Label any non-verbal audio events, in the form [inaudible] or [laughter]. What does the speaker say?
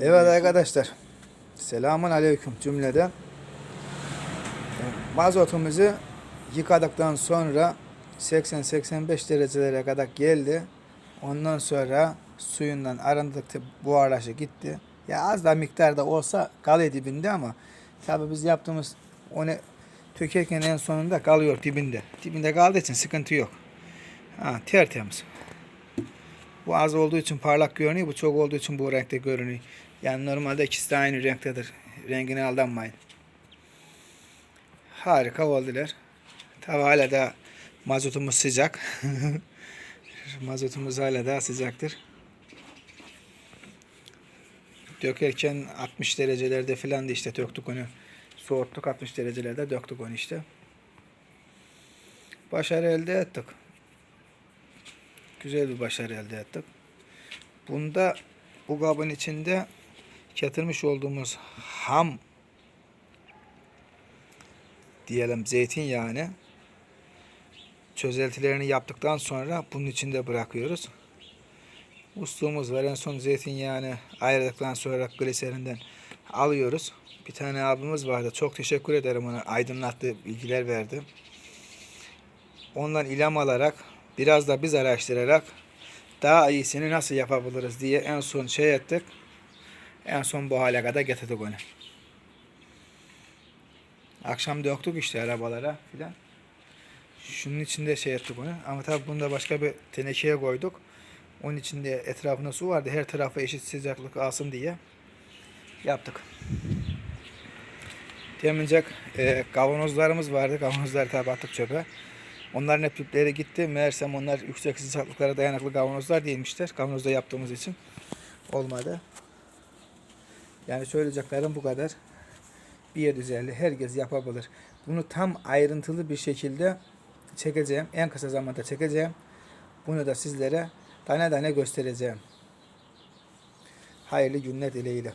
Evet arkadaşlar. Selamun aleyküm cümleden. Mazotumuzu yıkadıktan sonra 80-85 derecelere kadar geldi. Ondan sonra suyundan arındıkça buharlaşı gitti. Ya az da miktarda olsa kalıyor dibinde ama tabi biz yaptığımız onu tökerken en sonunda kalıyor dibinde. Dibinde kaldığı için sıkıntı yok. Ha, tertemiz. Bu az olduğu için parlak görünüyor. Bu çok olduğu için bu renkte görünüyor. Yani normalde ikisi de aynı renktedir. Rengine aldanmayın. Harika oldular. Tabi hala da mazotumuz sıcak. [laughs] mazotumuz hala da sıcaktır. Dökerken 60 derecelerde falan da işte döktük onu. Soğuttuk 60 derecelerde döktük onu işte. Başarı elde ettik. Güzel bir başarı elde ettik. Bunda bu kabın içinde getirmiş olduğumuz ham diyelim zeytinyağını çözeltilerini yaptıktan sonra bunun içinde bırakıyoruz. Usluğumuz var. En son zeytinyağını ayırdıktan sonra gliserinden alıyoruz. Bir tane abimiz vardı. Çok teşekkür ederim ona. Aydınlattı, bilgiler verdi. Ondan ilham alarak biraz da biz araştırarak daha iyisini nasıl yapabiliriz diye en son şey ettik. En son bu hale kadar getirdik onu. Akşam döktük işte arabalara filan. Şunun içinde şey ettik onu. Ama tabii bunu da başka bir tenekeye koyduk. Onun içinde etrafında su vardı. Her tarafa eşit sıcaklık alsın diye yaptık. Temincek e, kavanozlarımız vardı. Kavanozları tabi attık çöpe. Onların hep ipleri gitti. Meğersem onlar yüksek sıcaklıklara dayanıklı kavanozlar değilmişler. Kavanozda yaptığımız için olmadı. Yani söyleyeceklerim bu kadar. Bir yer üzerinde herkes yapabilir. Bunu tam ayrıntılı bir şekilde çekeceğim. En kısa zamanda çekeceğim. Bunu da sizlere tane tane göstereceğim. Hayırlı günler dileğiyle.